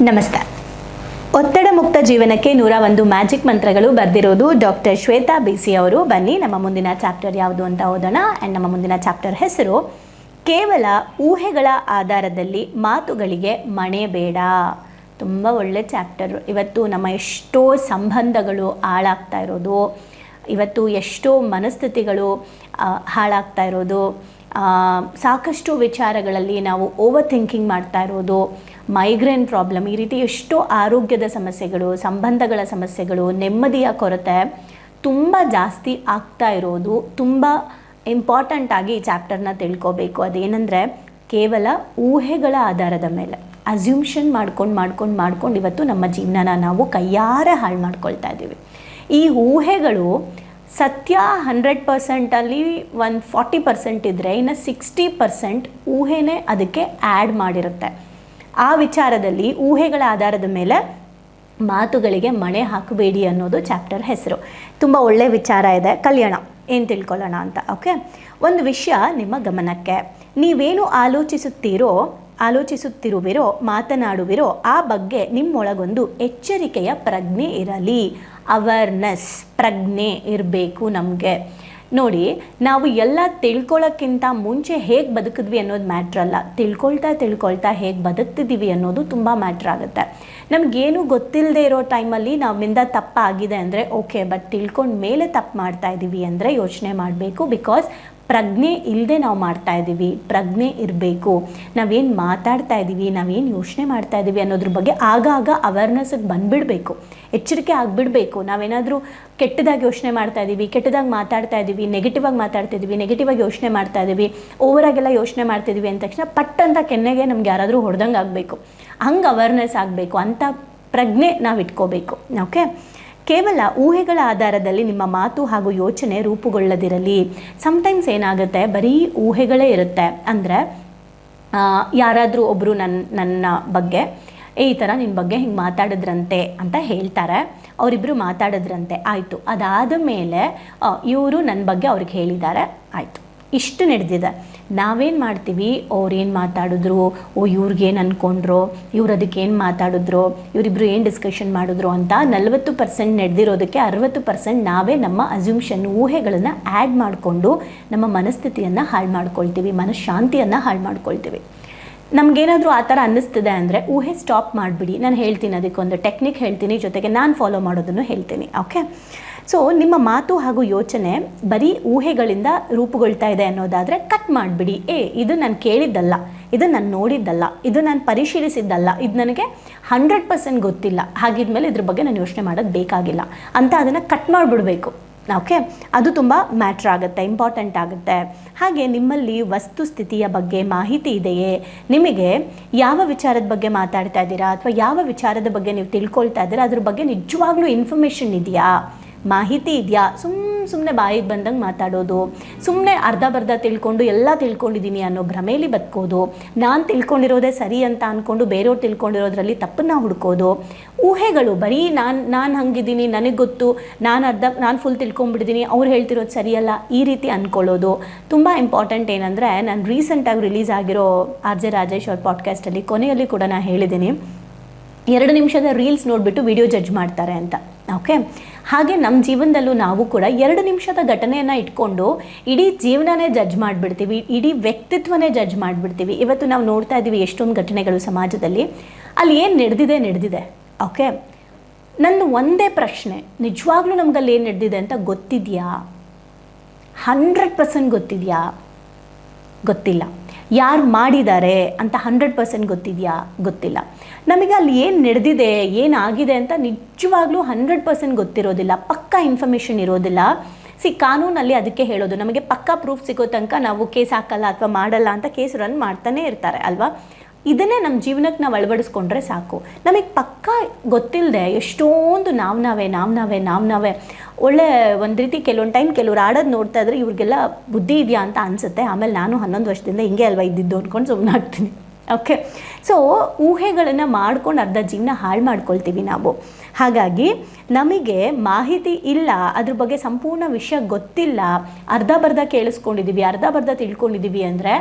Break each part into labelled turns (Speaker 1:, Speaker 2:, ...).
Speaker 1: ನಮಸ್ತೆ. ಒತ್ತಡ ಮುಕ್ತ ಜೀವನಕ್ಕೆ ನೂರ ಒಂದು ಮ್ಯಾಜಿಕ್ ಮಂತ್ರಗಳು ಬರೆದಿರೋದು ಡಾಕ್ಟರ್ ಶ್ವೇತಾ ಬಿಸಿ ಅವರು. ಬನ್ನಿ, ನಮ್ಮ ಮುಂದಿನ ಚಾಪ್ಟರ್ ಯಾವುದು ಅಂತ ಓದೋಣ. ಆ್ಯಂಡ್ ನಮ್ಮ ಮುಂದಿನ ಚಾಪ್ಟರ್ ಹೆಸರು, ಕೇವಲ ಊಹೆಗಳ ಆಧಾರದಲ್ಲಿ ಮಾತುಗಳಿಗೆ ಮಣೆ ಬೇಡ. ತುಂಬ ಒಳ್ಳೆ ಚಾಪ್ಟರ್. ಇವತ್ತು ನಮ್ಮ ಎಷ್ಟೋ ಸಂಬಂಧಗಳು ಹಾಳಾಗ್ತಾ ಇರೋದು. ಇವತ್ತು ಎಷ್ಟೋ ಮನಸ್ಥಿತಿಗಳು ಹಾಳಾಗ್ತಾ ಇರೋದು. ಸಾಕಷ್ಟು ವಿಚಾರಗಳಲ್ಲಿ ನಾವು ಓವರ್ ಥಿಂಕಿಂಗ್ ಮಾಡ್ತಾ ಇರೋದು ಮೈಗ್ರೇನ್ ಪ್ರಾಬ್ಲಮ್ ಈ ರೀತಿ ಎಷ್ಟೋ ಆರೋಗ್ಯದ ಸಮಸ್ಯೆಗಳು, ಸಂಬಂಧಗಳ ಸಮಸ್ಯೆಗಳು ನೆಮ್ಮದಿಯ ಕೊರತೆ ತುಂಬ ಜಾಸ್ತಿ ಆಗ್ತಾ ಇರೋದು. ತುಂಬ ಇಂಪಾರ್ಟೆಂಟ್ ಆಗಿ ಈ ಚಾಪ್ಟರ್ನ ತಿಳ್ಕೋಬೇಕು. ಅದೇನೆಂದರೆ, ಕೇವಲ ಊಹೆಗಳ ಆಧಾರದ ಮೇಲೆ ಅಸ್ಯೂಮ್ಷನ್ ಮಾಡ್ಕೊಂಡು ಮಾಡ್ಕೊಂಡು ಮಾಡ್ಕೊಂಡು ಇವತ್ತು ನಮ್ಮ ಜೀವನನ ನಾವು ಕೈಯಾರೆ ಹಾಳು ಮಾಡ್ಕೊಳ್ತಾ ಇದ್ದೀವಿ ಈ ಊಹೆಗಳು ಸತ್ಯ ಹಂಡ್ರೆಡ್ ಪರ್ಸೆಂಟಲ್ಲಿ ಒಂದು ಫಾರ್ಟಿ ಪರ್ಸೆಂಟ್ ಇದ್ದರೆ ಇನ್ನು ಸಿಕ್ಸ್ಟಿ ಪರ್ಸೆಂಟ್ ಊಹೆನೇ ಅದಕ್ಕೆ ಆ್ಯಡ್ ಮಾಡಿರುತ್ತೆ. ಆ ವಿಚಾರದಲ್ಲಿ ಊಹೆಗಳ ಆಧಾರದ ಮೇಲೆ ಮಾತುಗಳಿಗೆ ಮಣೆ ಹಾಕಬೇಡಿ ಅನ್ನೋದು ಚಾಪ್ಟರ್ ಹೆಸರು. ತುಂಬ ಒಳ್ಳೆಯ ವಿಚಾರ ಇದೆ. ಕಲ್ಯಾಣ, ಏನು ತಿಳ್ಕೊಳ್ಳೋಣ ಅಂತ ಓಕೆ ಒಂದು ವಿಷಯ ನಿಮ್ಮ ಗಮನಕ್ಕೆ. ನೀವೇನು ಆಲೋಚಿಸುತ್ತೀರೋ, ಆಲೋಚಿಸುತ್ತಿರುವಿರೋ, ಮಾತನಾಡುವಿರೋ, ಆ ಬಗ್ಗೆ ನಿಮ್ಮೊಳಗೊಂದು ಎಚ್ಚರಿಕೆಯ ಪ್ರಜ್ಞೆ ಇರಲಿ. ಅವೇರ್ನೆಸ್ ಪ್ರಜ್ಞೆ ಇರಬೇಕು ನಮಗೆ. ನೋಡಿ, ನಾವು ಎಲ್ಲ ತಿಳ್ಕೊಳ್ಳೋಕ್ಕಿಂತ ಮುಂಚೆ ಹೇಗೆ ಬದುಕಿದ್ವಿ ಅನ್ನೋದು ಮ್ಯಾಟ್ರ್ ಅಲ್ಲ. ತಿಳ್ಕೊಳ್ತಾ ತಿಳ್ಕೊಳ್ತಾ ಹೇಗೆ ಬದುಕ್ತಿದ್ದೀವಿ ಅನ್ನೋದು ತುಂಬ ಮ್ಯಾಟ್ರ್ ಆಗುತ್ತೆ. ನಮಗೇನು ಗೊತ್ತಿಲ್ಲದೆ ಇರೋ ಟೈಮಲ್ಲಿ ನಮ್ಮಿಂದ ತಪ್ಪಾಗಿದೆ ಅಂದರೆ ಓಕೆ ಬಟ್ ತಿಳ್ಕೊಂಡ ಮೇಲೆ ತಪ್ಪು ಮಾಡ್ತಾ ಇದ್ದೀವಿ ಅಂದರೆ ಯೋಚನೆ ಮಾಡಬೇಕು ಬಿಕಾಸ್ ಪ್ರಜ್ಞೆ ಇಲ್ಲದೆ ನಾವು ಮಾಡ್ತಾ ಇದ್ದೀವಿ, ಪ್ರಜ್ಞೆ ಇರಬೇಕು. ನಾವೇನು ಮಾತಾಡ್ತಾ ಇದ್ದೀವಿ, ನಾವೇನು ಯೋಚನೆ ಮಾಡ್ತಾ ಇದ್ದೀವಿ ಅನ್ನೋದ್ರ ಬಗ್ಗೆ ಆಗಾಗ ಅವೇರ್ನೆಸ್ಗೆ ಬಂದುಬಿಡಬೇಕು. ಎಚ್ಚರಿಕೆ ಆಗಿಬಿಡಬೇಕು. ನಾವೇನಾದರೂ ಕೆಟ್ಟದಾಗಿ ಯೋಚನೆ ಮಾಡ್ತಾ ಇದ್ದೀವಿ, ಕೆಟ್ಟದಾಗಿ ಮಾತಾಡ್ತಾ ಇದ್ದೀವಿ ನೆಗೆಟಿವ್ ಆಗಿ ಮಾತಾಡ್ತಾ ಇದ್ದೀವಿ ನೆಗೆಟಿವ್ ಆಗಿ ಯೋಚನೆ ಮಾಡ್ತಾ ಇದ್ದೀವಿ ಓವರಾಗೆಲ್ಲ ಯೋಚನೆ ಮಾಡ್ತಿದ್ದೀವಿ ಅಂದ ತಕ್ಷಣ ಪಟ್ ಅಂತ ಕೆನ್ನೆಗೆ ನಮ್ಗೆ ಯಾರಾದರೂ ಹೊಡೆದಂಗೆ ಆಗಬೇಕು. ಹಂಗೆ ಅವೇರ್ನೆಸ್ ಆಗಬೇಕು. ಅಂತ ಪ್ರಜ್ಞೆ ನಾವು ಇಟ್ಕೋಬೇಕು. ಓಕೆ ಕೇವಲ ಊಹೆಗಳ ಆಧಾರದಲ್ಲಿ ನಿಮ್ಮ ಮಾತು ಹಾಗೂ ಯೋಚನೆ ರೂಪುಗೊಳ್ಳದಿರಲಿ. ಸಮ್ಟೈಮ್ಸ್ ಏನಾಗುತ್ತೆ? ಬರೀ ಊಹೆಗಳೇ ಇರುತ್ತೆ. ಅಂದರೆ ಯಾರಾದರೂ ಒಬ್ಬರು ನನ್ನ ನನ್ನ ಬಗ್ಗೆ ಈ ಥರ ನಿನ್ನ ಬಗ್ಗೆ ಹಿಂಗೆ ಮಾತಾಡಿದ್ರಂತೆ ಅಂತ ಹೇಳ್ತಾರೆ. ಅವರಿಬ್ಬರು ಮಾತಾಡಿದ್ರಂತೆ. ಆಯಿತು. ಅದಾದ ಮೇಲೆ ಇವರು ನನ್ನ ಬಗ್ಗೆ ಅವ್ರಿಗೆ ಹೇಳಿದ್ದಾರೆ. ಆಯಿತು. ಇಷ್ಟು ನಡೆದಿದೆ. ನಾವೇನು ಮಾಡ್ತೀವಿ? ಅವ್ರೇನು ಮಾತಾಡಿದ್ರು? ಓ ಇವ್ರಿಗೇನು ಅಂದ್ಕೊಂಡ್ರು ಇವ್ರು ಅದಕ್ಕೆ ಏನು ಮಾತಾಡಿದ್ರು? ಇವರಿಬ್ರು ಏನು ಡಿಸ್ಕಷನ್ ಮಾಡಿದ್ರು ಅಂತ ನಲವತ್ತು ಪರ್ಸೆಂಟ್ ನಡೆದಿರೋದಕ್ಕೆ ಅರವತ್ತು ಪರ್ಸೆಂಟ್ ನಾವೇ ನಮ್ಮ ಅಸ್ಯೂಮ್ಷನ್ ಊಹೆಗಳನ್ನು ಆ್ಯಡ್ ಮಾಡಿಕೊಂಡು ನಮ್ಮ ಮನಸ್ಥಿತಿಯನ್ನು ಹಾಳು ಮಾಡ್ಕೊಳ್ತೀವಿ, ಮನಃಶಾಂತಿಯನ್ನು ಹಾಳು ಮಾಡ್ಕೊಳ್ತೀವಿ. ನಮಗೇನಾದರೂ ಆ ಥರ ಅನ್ನಿಸ್ತಿದೆ ಅಂದರೆ ಊಹೆ ಸ್ಟಾಪ್ ಮಾಡಿಬಿಡಿ. ನಾನು ಹೇಳ್ತೀನಿ ಅದಕ್ಕೊಂದು ಟೆಕ್ನಿಕ್ ಹೇಳ್ತೀನಿ ಜೊತೆಗೆ ನಾನು ಫಾಲೋ ಮಾಡೋದನ್ನು ಹೇಳ್ತೀನಿ ಓಕೆ ಸೊ ನಿಮ್ಮ ಮಾತು ಹಾಗೂ ಯೋಚನೆ ಬರೀ ಊಹೆಗಳಿಂದ ರೂಪುಗೊಳ್ತಾ ಇದೆ ಅನ್ನೋದಾದರೆ ಕಟ್ ಮಾಡಿಬಿಡಿ. ಏ, ಇದು ನಾನು ಕೇಳಿದ್ದಲ್ಲ, ಇದು ನಾನು ನೋಡಿದ್ದಲ್ಲ, ಇದು ನಾನು ಪರಿಶೀಲಿಸಿದ್ದಲ್ಲ, ಇದು ನನಗೆ ಹಂಡ್ರೆಡ್ ಪರ್ಸೆಂಟ್ ಗೊತ್ತಿಲ್ಲ. ಹಾಗಿದ್ಮೇಲೆ ಇದ್ರ ಬಗ್ಗೆ ನಾನು ಯೋಚನೆ ಮಾಡೋದು ಬೇಕಾಗಿಲ್ಲ. ಅಂತ ಅದನ್ನು ಕಟ್ ಮಾಡಿಬಿಡಬೇಕು. ಓಕೆ ಅದು ತುಂಬ ಮ್ಯಾಟ್ರ್ ಆಗುತ್ತೆ ಇಂಪಾರ್ಟೆಂಟ್ ಆಗುತ್ತೆ. ಹಾಗೆ ನಿಮ್ಮಲ್ಲಿ ವಸ್ತುಸ್ಥಿತಿಯ ಬಗ್ಗೆ ಮಾಹಿತಿ ಇದೆಯೇ? ನಿಮಗೆ ಯಾವ ವಿಚಾರದ ಬಗ್ಗೆ ಮಾತಾಡ್ತಾ ಇದ್ದೀರಾ? ಅಥವಾ ಯಾವ ವಿಚಾರದ ಬಗ್ಗೆ ನೀವು ತಿಳ್ಕೊಳ್ತಾ ಇದ್ದೀರಾ? ಅದ್ರ ಬಗ್ಗೆ ನಿಜವಾಗ್ಲೂ ಇನ್ಫಾರ್ಮೇಷನ್ ಇದೆಯಾ? ಮಾಹಿತಿ ಇದೆಯಾ? ಸುಮ್ಮ ಸುಮ್ಮನೆ ಬಾಯಿಗೆ ಬಂದಂಗೆ ಮಾತಾಡೋದು. ಸುಮ್ಮನೆ ಅರ್ಧ ಬರ್ಧ ತಿಳ್ಕೊಂಡು ಎಲ್ಲ ತಿಳ್ಕೊಂಡಿದ್ದೀನಿ ಅನ್ನೋ ಭ್ರಮೇಲಿ ಬದುಕೋದು. ನಾನು ತಿಳ್ಕೊಂಡಿರೋದೇ ಸರಿ ಅಂತ ಅಂದ್ಕೊಂಡು ಬೇರೆಯವ್ರು ತಿಳ್ಕೊಂಡಿರೋದ್ರಲ್ಲಿ ತಪ್ಪನ್ನ ಹುಡ್ಕೋದು. ಊಹೆಗಳು, ಬರೀ ನಾನು ನಾನು ಹಂಗಿದ್ದೀನಿ, ನನಗೆ ಗೊತ್ತು, ನಾನು ಅರ್ಧ, ನಾನು ಫುಲ್ ತಿಳ್ಕೊಂಬಿಟ್ಟಿದ್ದೀನಿ ಅವ್ರು ಹೇಳ್ತಿರೋದು ಸರಿಯಲ್ಲ, ಈ ರೀತಿ ಅಂದ್ಕೊಳ್ಳೋದು ತುಂಬ ಇಂಪಾರ್ಟೆಂಟ್ ಏನಂದರೆ ನಾನು ರೀಸೆಂಟಾಗಿ ರಿಲೀಸ್ ಆಗಿರೋ ಆರ್ ಜೆ ರಾಜೇಶ್ ಅವ್ರ ಪಾಡ್ಕಾಸ್ಟಲ್ಲಿ ಕೊನೆಯಲ್ಲಿ ಕೂಡ ನಾನು ಹೇಳಿದ್ದೀನಿ. ಎರಡು ನಿಮಿಷದ ರೀಲ್ಸ್ ನೋಡಿಬಿಟ್ಟು ವಿಡಿಯೋ ಜಡ್ಜ್ ಮಾಡ್ತಾರೆ ಅಂತ ಓಕೆ ಹಾಗೆ ನಮ್ಮ ಜೀವನದಲ್ಲೂ ನಾವು ಕೂಡ ಎರಡು ನಿಮಿಷದ ಘಟನೆಯನ್ನು ಇಟ್ಕೊಂಡು ಇಡೀ ಜೀವನನೇ ಜಡ್ಜ್ ಮಾಡಿಬಿಡ್ತೀವಿ, ಇಡೀ ವ್ಯಕ್ತಿತ್ವನೇ ಜಡ್ಜ್ ಮಾಡಿಬಿಡ್ತೀವಿ. ಇವತ್ತು ನಾವು ನೋಡ್ತಾ ಇದ್ದೀವಿ ಎಷ್ಟೊಂದು ಘಟನೆಗಳು ಸಮಾಜದಲ್ಲಿ. ಅಲ್ಲಿ ಏನು ನಡೆದಿದೆ ನಡೆದಿದೆ. ಓಕೆ? ನನ್ನ ಒಂದೇ ಪ್ರಶ್ನೆ, ನಿಜವಾಗ್ಲೂ ನಮಗಲ್ಲಿ ಏನು ನಡೆದಿದೆ ಅಂತ ಗೊತ್ತಿದೆಯಾ? ಹಂಡ್ರೆಡ್ ಪರ್ಸೆಂಟ್ ಗೊತ್ತಿದೆಯಾ? ಗೊತ್ತಿಲ್ಲ. ಯಾರು ಮಾಡಿದ್ದಾರೆ ಅಂತ ಹಂಡ್ರೆಡ್ ಪರ್ಸೆಂಟ್ ಗೊತ್ತಿದೆಯಾ? ಗೊತ್ತಿಲ್ಲ. ನಮಗೆ ಅಲ್ಲಿ ಏನು ನಡೆದಿದೆ, ಏನಾಗಿದೆ ಅಂತ ನಿಜವಾಗ್ಲೂ ಹಂಡ್ರೆಡ್ ಪರ್ಸೆಂಟ್ ಗೊತ್ತಿರೋದಿಲ್ಲ. ಪಕ್ಕಾ ಇನ್ಫಾರ್ಮೇಷನ್ ಇರೋದಿಲ್ಲ. ಸಿ, ಕಾನೂನಲ್ಲಿ ಅದಕ್ಕೆ ಹೇಳೋದು, ನಮಗೆ ಪಕ್ಕಾ ಪ್ರೂಫ್ ಸಿಗೋ ತನಕ ನಾವು ಕೇಸ್ ಹಾಕಲ್ಲ ಅಥವಾ ಮಾಡಲ್ಲ ಅಂತ ಕೇಸ್ ರನ್ ಮಾಡ್ತಾನೆ ಇರ್ತಾರೆ, ಅಲ್ವಾ? ಇದನ್ನೇ ನಮ್ಮ ಜೀವನಕ್ಕೆ ನಾವು ಅಳವಡಿಸ್ಕೊಂಡ್ರೆ ಸಾಕು. ನಮಗೆ ಪಕ್ಕಾ ಗೊತ್ತಿಲ್ಲದೆ ಎಷ್ಟೊಂದು ನಾವು ನಾವೇ ನಾವು ನಾವೇ ನಾವು ನಾವೇ. ಒಳ್ಳೆ ಒಂದು ರೀತಿ ಕೆಲವೊಂದು ಟೈಮ್ ಕೆಲವ್ರು ಆಡೋದು ನೋಡ್ತಾ ಇದ್ರೆ ಇವ್ರಿಗೆಲ್ಲ ಬುದ್ಧಿ ಇದೆಯಾ ಅಂತ ಅನಿಸುತ್ತೆ. ಆಮೇಲೆ ನಾನು ಹನ್ನೊಂದು ವರ್ಷದಿಂದ ಹಿಂಗೆ ಅಲ್ವಾ ಇದ್ದಿದ್ದು ಅಂದ್ಕೊಂಡು ಸುಮ್ಮನೆ ಆಗ್ತೀನಿ ಓಕೆ ಸೊ ಊಹೆಗಳನ್ನು ಮಾಡ್ಕೊಂಡು ಅರ್ಧ ಜೀವನ ಹಾಳು ಮಾಡ್ಕೊಳ್ತೀವಿ ನಾವು. ಹಾಗಾಗಿ ನಮಗೆ ಮಾಹಿತಿ ಇಲ್ಲ, ಅದ್ರ ಬಗ್ಗೆ ಸಂಪೂರ್ಣ ವಿಷಯ ಗೊತ್ತಿಲ್ಲ, ಅರ್ಧ ಬರ್ಧ ಕೇಳಿಸ್ಕೊಂಡಿದ್ದೀವಿ ಅರ್ಧ ಬರ್ಧ ತಿಳ್ಕೊಂಡಿದ್ದೀವಿ ಅಂದರೆ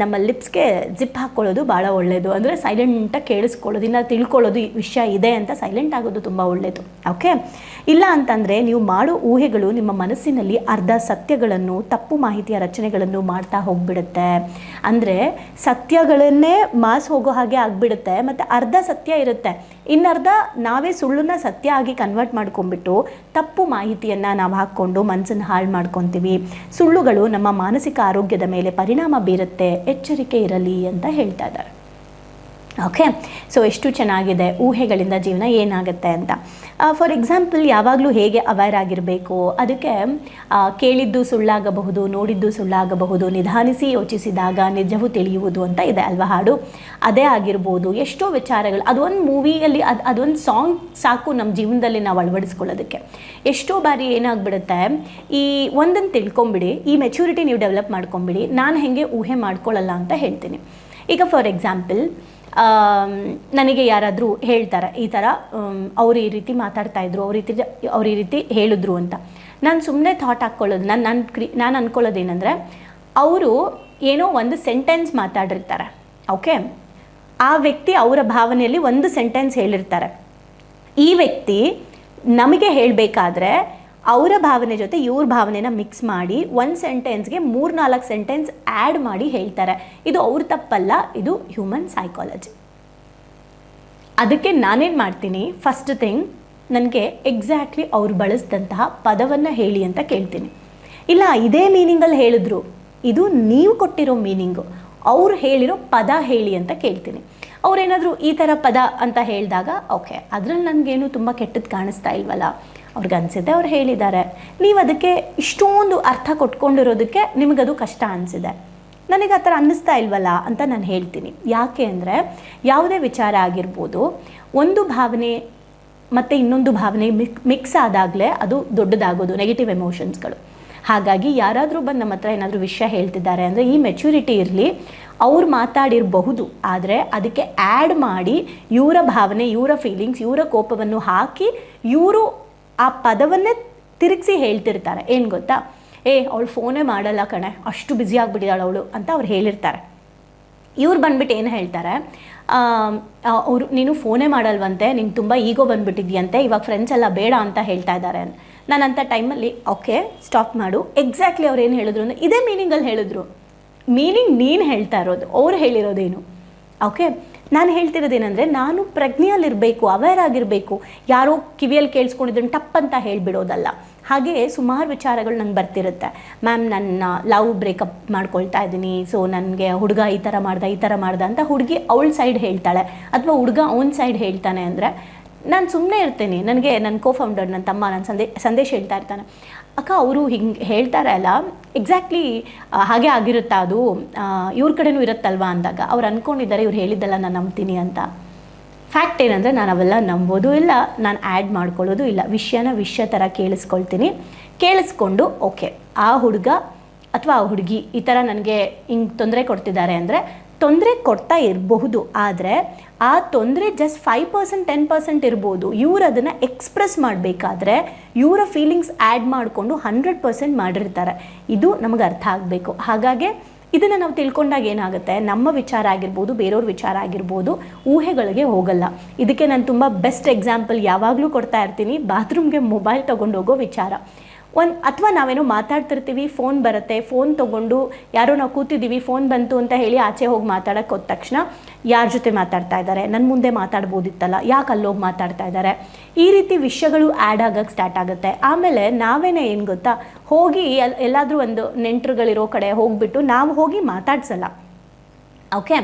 Speaker 1: ನಮ್ಮ ಲಿಪ್ಸ್ಗೆ ಜಿಪ್ ಹಾಕ್ಕೊಳ್ಳೋದು ಭಾಳ ಒಳ್ಳೆಯದು ಅಂದರೆ ಸೈಲೆಂಟಾಗಿ ಕೇಳಿಸ್ಕೊಳ್ಳೋದು, ಇನ್ನು ತಿಳ್ಕೊಳ್ಳೋದು ಈ ವಿಷಯ ಇದೆ ಅಂತ ಸೈಲೆಂಟ್ ಆಗೋದು ತುಂಬ ಒಳ್ಳೆಯದು ಓಕೆ ಇಲ್ಲ ಅಂತಂದರೆ ನೀವು ಮಾಡೋ ಊಹೆಗಳು ನಿಮ್ಮ ಮನಸ್ಸಿನಲ್ಲಿ ಅರ್ಧ ಸತ್ಯಗಳನ್ನು, ತಪ್ಪು ಮಾಹಿತಿಯ ರಚನೆಗಳನ್ನು ಮಾಡ್ತಾ ಹೋಗ್ಬಿಡುತ್ತೆ. ಅಂದರೆ ಸತ್ಯಗಳನ್ನೇ ಮಾಸ್ ಹೋಗೋ ಹಾಗೆ ಆಗಿಬಿಡುತ್ತೆ, ಮತ್ತು ಅರ್ಧ ಸತ್ಯ ಇರುತ್ತೆ. ಇನ್ನರ್ಧ ನಾವೇ ಸುಳ್ಳನ್ನ ಸತ್ಯ ಆಗಿ ಕನ್ವರ್ಟ್ ಮಾಡ್ಕೊಂಡ್ಬಿಟ್ಟು ತಪ್ಪು ಮಾಹಿತಿಯನ್ನು ನಾವು ಹಾಕ್ಕೊಂಡು ಮನಸ್ಸನ್ನು ಹಾಳು ಮಾಡ್ಕೊತೀವಿ. ಸುಳ್ಳುಗಳು ನಮ್ಮ ಮಾನಸಿಕ ಆರೋಗ್ಯದ ಮೇಲೆ ಪರಿಣಾಮ ಬೀರುತ್ತೆ. ಎಚ್ಚರಿಕೆ ಇರಲಿ ಅಂತ ಹೇಳ್ತಾ ಇದ್ದಾರೆ. ಓಕೆ? ಸೊ ಎಷ್ಟು ಚೆನ್ನಾಗಿದೆ. ಊಹೆಗಳಿಂದ ಜೀವನ ಏನಾಗುತ್ತೆ ಅಂತ. ಫಾರ್ ಎಕ್ಸಾಂಪಲ್ ಯಾವಾಗಲೂ ಹೇಗೆ ಅವೇರ್ ಆಗಿರಬೇಕು? ಅದಕ್ಕೆ ಕೇಳಿದ್ದು ಸುಳ್ಳಾಗಬಹುದು, ನೋಡಿದ್ದು ಸುಳ್ಳಾಗಬಹುದು, ನಿಧಾನಿಸಿ ಯೋಚಿಸಿದಾಗ ನಿಜವು ತಿಳಿಯುವುದು ಅಂತ ಇದೆ ಅಲ್ವಾ ಹಾಡು? ಅದೇ ಆಗಿರ್ಬೋದು, ಎಷ್ಟೋ ವಿಚಾರಗಳು. ಅದೊಂದು ಮೂವಿಯಲ್ಲಿ ಅದು, ಅದೊಂದು ಸಾಂಗ್ ಸಾಕು ನಮ್ಮ ಜೀವನದಲ್ಲಿ ನಾವು ಅಳವಡಿಸ್ಕೊಳ್ಳೋದಕ್ಕೆ. ಎಷ್ಟೋ ಬಾರಿ ಏನಾಗ್ಬಿಡುತ್ತೆ, ಈ ಒಂದನ್ನು ತಿಳ್ಕೊಂಬಿಡಿ, ಈ ಮೆಚುರಿಟಿ ನೀವು ಡೆವಲಪ್ ಮಾಡ್ಕೊಂಬಿಡಿ, ನಾನು ಹೇಗೆ ಊಹೆ ಮಾಡ್ಕೊಳ್ಳಲ್ಲ ಅಂತ ಹೇಳ್ತೀನಿ. ಈಗ ಫಾರ್ ಎಕ್ಸಾಂಪಲ್ ನನಗೆ ಯಾರಾದರೂ ಹೇಳ್ತಾರೆ? ಈ ಥರ ಅವ್ರು ಈ ರೀತಿ ಮಾತಾಡ್ತಾ ಇದ್ರು, ಅವ್ರ ರೀತಿ ಅವ್ರ ಈ ರೀತಿ ಹೇಳಿದ್ರು ಅಂತ. ನಾನು ಸುಮ್ಮನೆ ಥಾಟ್ ಹಾಕ್ಕೊಳ್ಳೋದು ನಾನು ನಾನು ಕ್ರಿ, ನಾನು ಅಂದ್ಕೊಳ್ಳೋದೇನೆಂದರೆ ಅವರು ಏನೋ ಒಂದು ಸೆಂಟೆನ್ಸ್ ಮಾತಾಡಿರ್ತಾರೆ ಓಕೆ ಆ ವ್ಯಕ್ತಿ ಅವರ ಭಾವನೆಯಲ್ಲಿ ಒಂದು ಸೆಂಟೆನ್ಸ್ ಹೇಳಿರ್ತಾರೆ. ಈ ವ್ಯಕ್ತಿ ನಮಗೆ ಹೇಳಬೇಕಾದ್ರೆ ಅವರ ಭಾವನೆ ಜೊತೆ ಇವ್ರ ಭಾವನೆನ ಮಿಕ್ಸ್ ಮಾಡಿ ಒಂದು ಸೆಂಟೆನ್ಸ್ಗೆ ಮೂರು ನಾಲ್ಕು ಸೆಂಟೆನ್ಸ್ ಆ್ಯಡ್ ಮಾಡಿ ಹೇಳ್ತಾರೆ. ಇದು ಅವ್ರ ತಪ್ಪಲ್ಲ, ಇದು ಹ್ಯೂಮನ್ ಸೈಕಾಲಜಿ ಅದಕ್ಕೆ ನಾನೇನು ಮಾಡ್ತೀನಿ ಫಸ್ಟ್ ಥಿಂಗ್ ನನಗೆ ಎಕ್ಸಾಕ್ಟ್ಲಿ ಅವ್ರು ಬಳಸಿದಂತಹ ಪದವನ್ನು ಹೇಳಿ ಅಂತ ಕೇಳ್ತೀನಿ. ಇಲ್ಲ, ಇದೇ ಮೀನಿಂಗಲ್ಲಿ ಹೇಳಿದ್ರು, ಇದು ನೀವು ಕೊಟ್ಟಿರೋ ಮೀನಿಂಗು ಅವ್ರು ಹೇಳಿರೋ ಪದ ಹೇಳಿ ಅಂತ ಕೇಳ್ತೀನಿ. ಅವರೇನಾದರೂ ಈ ಥರ ಪದ ಅಂತ ಹೇಳಿದಾಗ ಓಕೆ ಅದರಲ್ಲಿ ನನಗೇನು ತುಂಬ ಕೆಟ್ಟದ್ದು ಕಾಣಿಸ್ತಾ ಇಲ್ವಲ್ಲ? ಅವ್ರಿಗೆ ಅನಿಸಿದೆ ಅವ್ರು ಹೇಳಿದ್ದಾರೆ, ನೀವು ಅದಕ್ಕೆ ಇಷ್ಟೊಂದು ಅರ್ಥ ಕೊಟ್ಕೊಂಡಿರೋದಕ್ಕೆ ನಿಮಗದು ಕಷ್ಟ ಅನಿಸಿದೆ. ನನಗೆ ಆ ಥರ ಅನ್ನಿಸ್ತಾ ಇಲ್ವಲ್ಲ? ಅಂತ ನಾನು ಹೇಳ್ತೀನಿ. ಯಾಕೆ ಅಂದರೆ, ಯಾವುದೇ ವಿಚಾರ ಆಗಿರ್ಬೋದು, ಒಂದು ಭಾವನೆ ಮತ್ತು ಇನ್ನೊಂದು ಭಾವನೆ ಮಿಕ್, ಮಿಕ್ಸ್ ಆದಾಗಲೇ ಅದು ದೊಡ್ಡದಾಗೋದು ನೆಗೆಟಿವ್ ಎಮೋಷನ್ಸ್ಗಳು ಹಾಗಾಗಿ ಯಾರಾದರೂ ಬಂದು ನಮ್ಮ ಹತ್ರ ಏನಾದರೂ ವಿಷಯ ಹೇಳ್ತಿದ್ದಾರೆ ಅಂದರೆ, ಈ ಮೆಚುರಿಟಿ ಇರಲಿ, ಅವ್ರು ಮಾತಾಡಿರಬಹುದು, ಆದರೆ ಅದಕ್ಕೆ ಆ್ಯಡ್ ಮಾಡಿ, ಇವರ ಭಾವನೆ, ಇವರ ಫೀಲಿಂಗ್ಸ್ ಇವರ ಕೋಪವನ್ನು ಹಾಕಿ, ಇವರು ಆ ಪದವನ್ನೇ ತಿರುಗಿಸಿ ಹೇಳ್ತಿರ್ತಾರೆ. ಏನು ಗೊತ್ತಾ? ಏ, ಅವಳು ಫೋನೇ ಮಾಡಲ್ಲ ಕಣೆ. ಅಷ್ಟು ಬ್ಯುಸಿ ಆಗಿಬಿಟ್ಟಿದ್ದಾಳೆ ಅವಳು ಅಂತ ಅವ್ರು ಹೇಳಿರ್ತಾರೆ. ಇವ್ರು ಬಂದ್ಬಿಟ್ಟು ಏನು ಹೇಳ್ತಾರೆ? ಅವರು, ನೀನು ಫೋನೇ ಮಾಡಲ್ವಂತೆ ನಿಂಗೆ ತುಂಬ ಈಗೋ ಬಂದ್ಬಿಟ್ಟಿದ್ಯಂತೆ, ಇವಾಗ ಫ್ರೆಂಡ್ಸ್ ಎಲ್ಲ ಬೇಡ ಅಂತ ಹೇಳ್ತಾ ಇದ್ದಾರೆ ನಾನು ಅಂಥ ಟೈಮಲ್ಲಿ ಓಕೆ ಸ್ಟಾಪ್ ಮಾಡು. ಎಕ್ಸಾಕ್ಟ್ಲಿ ಅವ್ರು ಏನು ಹೇಳಿದ್ರು ಅಂದರೆ, ಇದೇ ಮೀನಿಂಗಲ್ಲಿ ಹೇಳಿದ್ರು. ಮೀನಿಂಗ್ ನೀನು ಹೇಳ್ತಾ ಇರೋದು, ಅವ್ರು ಹೇಳಿರೋದೇನು. ಓಕೆ ನಾನು ಹೇಳ್ತಿರೋದೇನೆಂದರೆ ನಾನು ಪ್ರಜ್ಞೆಯಲ್ಲಿರಬೇಕು ಅವೇರ್ ಆಗಿರಬೇಕು. ಯಾರೋ ಕಿವಿಯಲ್ಲಿ ಕೇಳಿಸ್ಕೊಂಡಿದ್ದನ್ನು ಟಪ್ ಅಂತ ಹೇಳಿಬಿಡೋದಲ್ಲ. ಹಾಗೆ ಸುಮಾರು ವಿಚಾರಗಳು ನಂಗೆ ಬರ್ತಿರುತ್ತೆ. ಮ್ಯಾಮ್, ನನ್ನ ಲವ್ ಬ್ರೇಕಪ್ ಮಾಡ್ಕೊಳ್ತಾ ಇದ್ದೀನಿ. ಸೊ ನನಗೆ ಹುಡುಗ ಈ ಥರ ಮಾಡ್ದ, ಈ ಥರ ಮಾಡ್ದ ಅಂತ ಹುಡುಗಿ ಅವಳ ಸೈಡ್ ಹೇಳ್ತಾಳೆ. ಅಥವಾ ಹುಡುಗ ಅವನ ಸೈಡ್ ಹೇಳ್ತಾನೆ ಅಂದರೆ ನಾನು ಸುಮ್ಮನೆ ಇರ್ತೀನಿ. ನನಗೆ ನನ್ನ ಕೋ ಫೌಂಡರ್ ನನ್ನ ತಮ್ಮ ನನ್ನ ಸಂದೇ, ಸಂದೇಶ ಹೇಳ್ತಾ ಇರ್ತಾನೆ. ಅಕ್ಕ, ಅವರು ಹಿಂಗೆ ಹೇಳ್ತಾರೆ ಅಲ್ಲ ಎಕ್ಸಾಕ್ಟ್ಲಿ ಹಾಗೆ ಆಗಿರುತ್ತಾ ಅದು? ಇವ್ರ ಕಡೆನೂ ಇರುತ್ತಲ್ವಾ? ಅಂದಾಗ, ಅವ್ರು ಅಂದ್ಕೊಂಡಿದ್ದಾರೆ ಇವ್ರು ಹೇಳಿದ್ದಲ್ಲ ನಾನು ನಂಬ್ತೀನಿ ಅಂತ. ಫ್ಯಾಕ್ಟ್ ಏನಂದರೆ, ನಾನು ಅವೆಲ್ಲ ನಂಬೋದು ಇಲ್ಲ, ನಾನು ಆ್ಯಡ್ ಮಾಡ್ಕೊಳ್ಳೋದು ಇಲ್ಲ. ವಿಷಯನ ವಿಷಯ ಥರ ಕೇಳಿಸ್ಕೊಳ್ತೀನಿ. ಕೇಳಿಸ್ಕೊಂಡು ಓಕೆ ಆ ಹುಡುಗ ಅಥವಾ ಆ ಹುಡುಗಿ ಈ ಥರ ನನಗೆ ಹಿಂಗೆ ತೊಂದರೆ ಕೊಡ್ತಿದ್ದಾರೆ ಅಂದರೆ ತೊಂದರೆ ಕೊಡ್ತಾ ಇರಬಹುದು, ಆದರೆ ಆ ತೊಂದರೆ just five percent ten percent ಇರ್ಬೋದು. ಇವ್ರು ಅದನ್ನು ಎಕ್ಸ್ಪ್ರೆಸ್ ಮಾಡಬೇಕಾದ್ರೆ ಇವರ ಫೀಲಿಂಗ್ಸ್ ಆ್ಯಡ್ ಮಾಡಿಕೊಂಡು ಹಂಡ್ರೆಡ್ ಪರ್ಸೆಂಟ್ ಮಾಡಿರ್ತಾರೆ. ಇದು ನಮಗೆ ಅರ್ಥ ಆಗಬೇಕು. ಹಾಗಾಗಿ ಇದನ್ನು ನಾವು ತಿಳ್ಕೊಂಡಾಗ ಏನಾಗುತ್ತೆ? ನಮ್ಮ ವಿಚಾರ ಆಗಿರ್ಬೋದು ಬೇರೆಯವ್ರ ವಿಚಾರ ಆಗಿರ್ಬೋದು, ಊಹೆಗಳಿಗೆ ಹೋಗಲ್ಲ. ಇದಕ್ಕೆ ನಾನು ತುಂಬ ಬೆಸ್ಟ್ ಎಕ್ಸಾಂಪಲ್ ಯಾವಾಗಲೂ ಕೊಡ್ತಾ ಇರ್ತೀನಿ. ಬಾತ್ರೂಮ್ಗೆ ಮೊಬೈಲ್ ತೊಗೊಂಡೋಗೋ ವಿಚಾರ. ಒಂದು ಅಥವಾ ನಾವೇನೋ ಮಾತಾಡ್ತಿರ್ತೀವಿ ಫೋನ್ ಬರುತ್ತೆ ಫೋನ್ ತೊಗೊಂಡು ಯಾರೋ ನಾವು ಕೂತಿದ್ದೀವಿ ಫೋನ್ ಬಂತು ಅಂತ ಹೇಳಿ ಆಚೆ ಹೋಗಿ ಮಾತಾಡೋಕೆ ಹೋದ ತಕ್ಷಣ ಯಾರ ಜೊತೆ ಮಾತಾಡ್ತಾ ಇದ್ದಾರೆ ನನ್ನ ಮುಂದೆ ಮಾತಾಡ್ಬೋದಿತ್ತಲ್ಲ, ಯಾಕೆ ಅಲ್ಲೋಗಿ ಮಾತಾಡ್ತಾ ಇದ್ದಾರೆ ಈ ರೀತಿ ವಿಷಯಗಳು ಆ್ಯಡ್ ಆಗಕ್ಕೆ ಸ್ಟಾರ್ಟ್ ಆಗುತ್ತೆ. ಆಮೇಲೆ ನಾವೇನೇ ಏನು ಗೊತ್ತಾ? ಹೋಗಿ ಎಲ್, ಎಲ್ಲಾದರೂ ಒಂದು ನೆಂಟರುಗಳಿರೋ ಕಡೆ ಹೋಗಿಬಿಟ್ಟು ನಾವು ಹೋಗಿ ಮಾತಾಡ್ಸಲ್ಲ. ಓಕೆ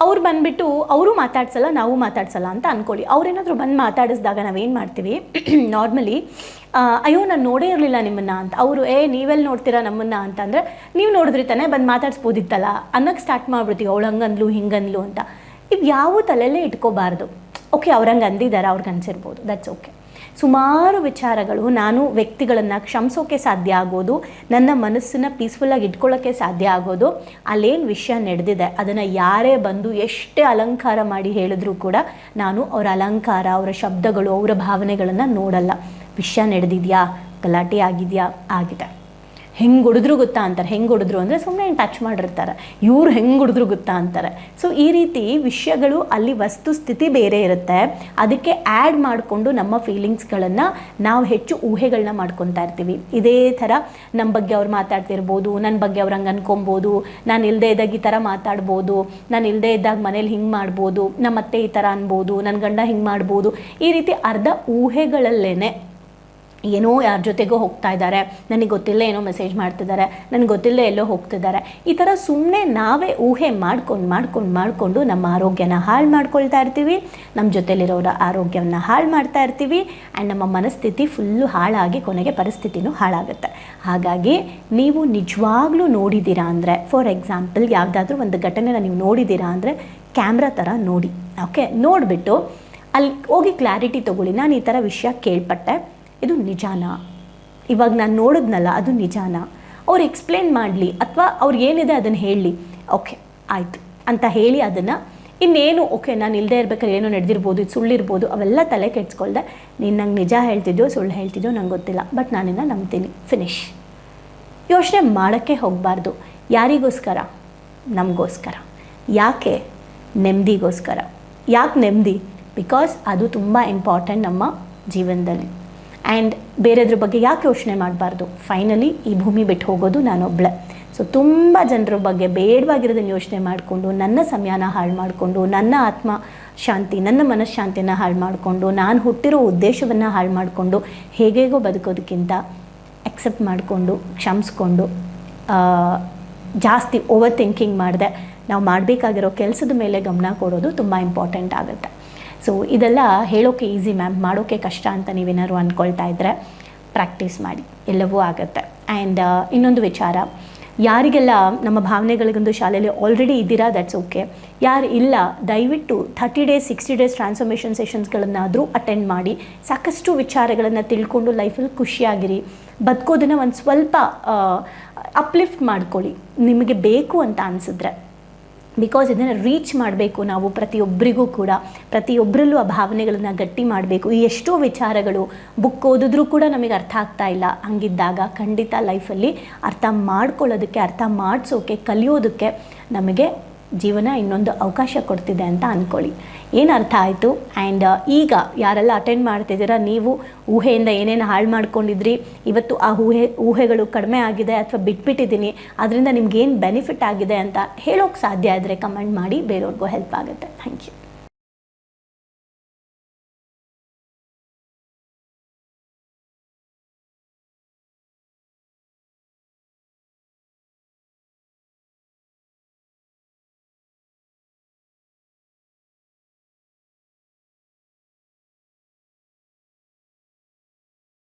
Speaker 1: ಅವ್ರು ಬಂದುಬಿಟ್ಟು ಅವರು ಮಾತಾಡ್ಸಲ್ಲ, ನಾವು ಮಾತಾಡ್ಸಲ್ಲ ಅಂತ ಅಂದ್ಕೊಳ್ಳಿ ಅವ್ರೇನಾದರೂ ಬಂದು ಮಾತಾಡಿಸಿದಾಗ ನಾವೇನು ಮಾಡ್ತೀವಿ? ನಾರ್ಮಲಿ ಅಯ್ಯೋ, ನಾನು ನೋಡೇ ಇರಲಿಲ್ಲ ನಿಮ್ಮನ್ನು ಅಂತ. ಅವರು, ಏ ನೀವೆಲ್ಲಿ ನೋಡ್ತೀರಾ ನಮ್ಮನ್ನು? ಅಂತಂದರೆ, ನೀವು ನೋಡಿದ್ರಿ ತಾನೇ, ಬಂದು ಮಾತಾಡಿಸ್ಬೋದಿತ್ತಲ್ಲ. ಅನ್ನೋಕ್ಕೆ ಸ್ಟಾರ್ಟ್ ಮಾಡ್ಬಿಡ್ತೀವಿ, ಅವಳು ಹಂಗಂದ್ಲು, ಹಿಂಗಂದ್ಲು ಅಂತ. ಇದು ಯಾವ ತಲೆಯಲ್ಲೇ ಇಟ್ಕೋಬಾರ್ದು. ಓಕೆ ಅವ್ರಂಗೆ ಅಂದಿದ್ದಾರೆ ಅವ್ರಿಗೆ ಅನ್ಸಿರ್ಬೋದು. ದಟ್ಸ್ ಓಕೆ ಸುಮಾರು ವಿಚಾರಗಳು ನಾನು ವ್ಯಕ್ತಿಗಳನ್ನು ಕ್ಷಮಿಸೋಕೆ ಸಾಧ್ಯ ಆಗೋದು, ನನ್ನ ಮನಸ್ಸನ್ನು ಪೀಸ್ಫುಲ್ಲಾಗಿ ಇಟ್ಕೊಳ್ಳೋಕ್ಕೆ ಸಾಧ್ಯ ಆಗೋದು, ಅಲ್ಲೇನು ವಿಷಯ ನಡೆದಿದೆ, ಅದನ್ನು ಯಾರೇ ಬಂದು ಎಷ್ಟೇ ಅಲಂಕಾರ ಮಾಡಿ ಹೇಳಿದ್ರೂ ಕೂಡ ನಾನು ಅವರ ಅಲಂಕಾರ, ಅವರ ಶಬ್ದಗಳು, ಅವರ ಭಾವನೆಗಳನ್ನು ನೋಡಲ್ಲ. ವಿಷಯ ನಡೆದಿದೆಯಾ? ಗಲಾಟೆ ಆಗಿದೆಯಾ? ಆಗಿದೆ. ಹೆಂಗೆ ಹೊಡೆದ್ರು ಗೊತ್ತಾ ಅಂತಾರೆ. ಹೆಂಗೆ ಹೊಡೆದ್ರು ಅಂದರೆ ಸುಮ್ಮನೆ ಟಚ್ ಮಾಡಿರ್ತಾರೆ. ಇವ್ರು ಹೆಂಗೆ ಹೊಡೆದ್ರು ಗೊತ್ತಾ ಅಂತಾರೆ. ಸೊ ಈ ರೀತಿ ವಿಷಯಗಳು ಅಲ್ಲಿ ವಸ್ತು ಸ್ಥಿತಿ ಬೇರೆ ಇರುತ್ತೆ. ಅದಕ್ಕೆ ಆ್ಯಡ್ ಮಾಡಿಕೊಂಡು ನಮ್ಮ ಫೀಲಿಂಗ್ಸ್ಗಳನ್ನು ನಾವು ಹೆಚ್ಚು ಊಹೆಗಳನ್ನ ಮಾಡ್ಕೊತಾ ಇರ್ತೀವಿ. ಇದೇ ಥರ ನಮ್ಮ ಬಗ್ಗೆ ಅವ್ರು ಮಾತಾಡ್ತಿರ್ಬೋದು ನನ್ನ ಬಗ್ಗೆ ಅವ್ರು ಹಂಗೆ ಅನ್ಕೊಬೋದು, ನಾನು ಇಲ್ಲದೆ ಇದ್ದಾಗ ಈ ಥರ ಮಾತಾಡ್ಬೋದು, ನಾನು ಇಲ್ಲದೆ ಇದ್ದಾಗ ಮನೇಲಿ ಹಿಂಗೆ ಮಾಡ್ಬೋದು ನಮ್ಮ ಅತ್ತೆ ಈ ಥರ ಅನ್ಬೋದು ನನ್ನ ಗಂಡ ಹಿಂಗೆ ಮಾಡ್ಬೋದು. ಈ ರೀತಿ ಅರ್ಧ ಊಹೆಗಳಲ್ಲೇ ಏನೋ ಯಾರ ಜೊತೆಗೋ ಹೋಗ್ತಾ ಇದ್ದಾರೆ. ನನಗೆ ಗೊತ್ತಿಲ್ಲ ಏನೋ ಮೆಸೇಜ್ ಮಾಡ್ತಿದ್ದಾರೆ ನನಗೆ ಗೊತ್ತಿಲ್ಲ ಎಲ್ಲೋ ಹೋಗ್ತಿದ್ದಾರೆ ಈ ಥರ ಸುಮ್ಮನೆ ನಾವೇ ಊಹೆ ಮಾಡ್ಕೊಂಡು ಮಾಡ್ಕೊಂಡು ಮಾಡಿಕೊಂಡು ನಮ್ಮ ಆರೋಗ್ಯನ ಹಾಳು ಮಾಡ್ಕೊಳ್ತಾ ಇರ್ತೀವಿ. ನಮ್ಮ ಜೊತೆಲಿರೋರ ಆರೋಗ್ಯವನ್ನು ಹಾಳು ಮಾಡ್ತಾ ಇರ್ತೀವಿ. ಆ್ಯಂಡ್ ನಮ್ಮ ಮನಸ್ಥಿತಿ ಫುಲ್ಲು ಹಾಳಾಗಿ ಕೊನೆಗೆ ಪರಿಸ್ಥಿತಿನೂ ಹಾಳಾಗುತ್ತೆ. ಹಾಗಾಗಿ ನೀವು ನಿಜವಾಗ್ಲೂ ನೋಡಿದ್ದೀರಾ ಅಂದರೆ ಫಾರ್ ಎಕ್ಸಾಂಪಲ್ ಯಾವುದಾದ್ರೂ ಒಂದು ಘಟನೆನ ನೀವು ನೋಡಿದ್ದೀರಾ ಅಂದರೆ ಕ್ಯಾಮ್ರಾ ಥರ ನೋಡಿ. ಓಕೆ ನೋಡಿಬಿಟ್ಟು, ಅಲ್ಲಿ ಹೋಗಿ ಕ್ಲಾರಿಟಿ ತೊಗೊಳ್ಳಿ. ನಾನು ಈ ಥರ ವಿಷಯ ಕೇಳ್ಪಟ್ಟೆ. ಇದು ನಿಜಾನ. ಇವಾಗ ನಾನು ನೋಡಿದ್ನಲ್ಲ, ಅದು ನಿಜಾನ. ಅವ್ರು ಎಕ್ಸ್ಪ್ಲೇನ್ ಮಾಡಲಿ, ಅಥವಾ ಅವ್ರಿಗೆ ಏನಿದೆ ಅದನ್ನು ಹೇಳಲಿ. ಓಕೆ, ಆಯಿತು. ಅಂತ ಹೇಳಿ ಅದನ್ನು, ಇನ್ನೇನು, ಓಕೆ, ನಾನು ಇಲ್ಲದೆ ಇರ್ಬೇಕಾದ್ರೆ ಏನೋ ನಡೆದಿರ್ಬೋದು, ಇದು ಸುಳ್ಳಿರ್ಬೋದು, ಅವೆಲ್ಲ ತಲೆ ಕೆಡ್ಸ್ಕೊಳ್ದೆ. ನೀನು ನಂಗೆ ನಿಜ ಹೇಳ್ತಿದ್ಯೋ, ಸುಳ್ಳು ಹೇಳ್ತಿದ್ಯೋ, ನಂಗೆ ಗೊತ್ತಿಲ್ಲ. ಬಟ್ ನಾನಿನ್ನ ನಂಬ್ತೀನಿ. ಫಿನಿಶ್ ಯೋಚನೆ ಮಾಡೋಕ್ಕೆ ಹೋಗಬಾರ್ದು. ಯಾರಿಗೋಸ್ಕರ? ನಮಗೋಸ್ಕರ. ಯಾಕೆ? ನೆಮ್ಮದಿಗೋಸ್ಕರ ಯಾಕೆ ನೆಮ್ಮದಿ ಬಿಕಾಸ್ ಅದು ತುಂಬ ಇಂಪಾರ್ಟೆಂಟ್ ನಮ್ಮ ಜೀವನದಲ್ಲಿ. ಆ್ಯಂಡ್ ಬೇರೆದ್ರ ಬಗ್ಗೆ ಯಾಕೆ ಯೋಚನೆ ಮಾಡಬಾರ್ದು? ಫೈನಲಿ ಈ ಭೂಮಿ ಬಿಟ್ಟು ಹೋಗೋದು ನಾನೊಬ್ಳೆ. ಸೊ ತುಂಬ ಜನರ ಬಗ್ಗೆ ಬೇಡವಾಗಿರೋದನ್ನು ಯೋಚನೆ ಮಾಡಿಕೊಂಡು, ನನ್ನ ಸಮಯನ ಹಾಳು ಮಾಡಿಕೊಂಡು, ನನ್ನ ಆತ್ಮ ಶಾಂತಿ, ನನ್ನ ಮನಃಶಾಂತಿನ ಹಾಳು ಮಾಡಿಕೊಂಡು, ನಾನು ಹುಟ್ಟಿರೋ ಉದ್ದೇಶವನ್ನು ಹಾಳು ಮಾಡಿಕೊಂಡು, ಹೇಗೇಗೋ ಬದುಕೋದಕ್ಕಿಂತ ಅಕ್ಸೆಪ್ಟ್ ಮಾಡಿಕೊಂಡು, ಕ್ಷಮಿಸ್ಕೊಂಡು ಜಾಸ್ತಿ ಓವರ್ ಥಿಂಕಿಂಗ್ ಮಾಡಿದೆ. ನಾವು ಮಾಡಬೇಕಾಗಿರೋ ಕೆಲಸದ ಮೇಲೆ ಗಮನ ಕೊಡೋದು ತುಂಬ ಇಂಪಾರ್ಟೆಂಟ್ ಆಗುತ್ತೆ. ಸೊ ಇದೆಲ್ಲ ಹೇಳೋಕೆ ಈಸಿ ಮ್ಯಾಮ್ ಮಾಡೋಕ್ಕೆ ಕಷ್ಟ ಅಂತ ನೀವೇನಾದ್ರು ಅಂದ್ಕೊಳ್ತಾ ಇದ್ದರೆ ಪ್ರಾಕ್ಟೀಸ್ ಮಾಡಿ. ಎಲ್ಲವೂ ಆಗುತ್ತೆ. ಆ್ಯಂಡ್ ಇನ್ನೊಂದು ವಿಚಾರ. ಯಾರಿಗೆಲ್ಲ ನಮ್ಮ ಭಾವನೆಗಳಿಗೊಂದು ಶಾಲೆಯಲ್ಲಿ ಆಲ್ರೆಡಿ ಇದ್ದೀರಾ ದಟ್ಸ್ ಓಕೆ ಯಾರು ಇಲ್ಲ, ದಯವಿಟ್ಟು thirty days sixty days transformation ಸೆಷನ್ಸ್ಗಳನ್ನಾದರೂ attend ಮಾಡಿ. ಸಾಕಷ್ಟು ವಿಚಾರಗಳನ್ನು ತಿಳ್ಕೊಂಡು ಲೈಫಲ್ಲಿ ಖುಷಿಯಾಗಿರಿ. ಬದುಕೋದನ್ನು ಒಂದು ಸ್ವಲ್ಪ ಅಪ್ಲಿಫ್ಟ್ ಮಾಡ್ಕೊಳ್ಳಿ. ನಿಮಗೆ ಬೇಕು ಅಂತ ಅನಿಸಿದ್ರೆ. ಬಿಕಾಸ್ ಇದನ್ನು ರೀಚ್ ಮಾಡಬೇಕು ನಾವು ಪ್ರತಿಯೊಬ್ಬರಿಗೂ ಕೂಡ ಪ್ರತಿಯೊಬ್ಬರಲ್ಲೂ ಆ ಭಾವನೆಗಳನ್ನು ಗಟ್ಟಿ ಮಾಡಬೇಕು. ಈ ಎಷ್ಟೋ ವಿಚಾರಗಳು ಬುಕ್ ಓದಿದ್ರೂ ಕೂಡ ನಮಗೆ ಅರ್ಥ ಆಗ್ತಾ ಇಲ್ಲ. ಹಂಗಿದ್ದಾಗ ಖಂಡಿತ ಲೈಫಲ್ಲಿ ಅರ್ಥ ಮಾಡ್ಕೊಳ್ಳೋದಕ್ಕೆ, ಅರ್ಥ ಮಾಡಿಸೋಕೆ, ಕಲಿಯೋದಕ್ಕೆ ನಮಗೆ ಜೀವನ ಇನ್ನೊಂದು ಅವಕಾಶ ಕೊಡ್ತಿದೆ ಅಂತ ಅಂದ್ಕೊಳ್ಳಿ ಏನು ಅರ್ಥ ಆಯಿತು? ಆ್ಯಂಡ್ ಈಗ ಯಾರೆಲ್ಲ ಅಟೆಂಡ್ ಮಾಡ್ತಿದ್ದೀರಾ, ನೀವು ಊಹೆಯಿಂದ ಏನೇನು ಹಾಳು ಮಾಡ್ಕೊಂಡಿದ್ರಿ, ಇವತ್ತು ಆ ಊಹೆ, ಊಹೆಗಳು ಕಡಿಮೆ ಆಗಿದೆ ಅಥವಾ ಬಿಟ್ಬಿಟ್ಟಿದ್ದೀನಿ, ಅದರಿಂದ ನಿಮ್ಗೇನು ಬೆನಿಫಿಟ್ ಆಗಿದೆ ಅಂತ ಹೇಳೋಕ್ಕೆ ಸಾಧ್ಯ ಆದರೆ ಕಮೆಂಟ್ ಮಾಡಿ, ಬೇರೆಯವ್ರಿಗೂ ಹೆಲ್ಪ್ ಆಗುತ್ತೆ. Thank you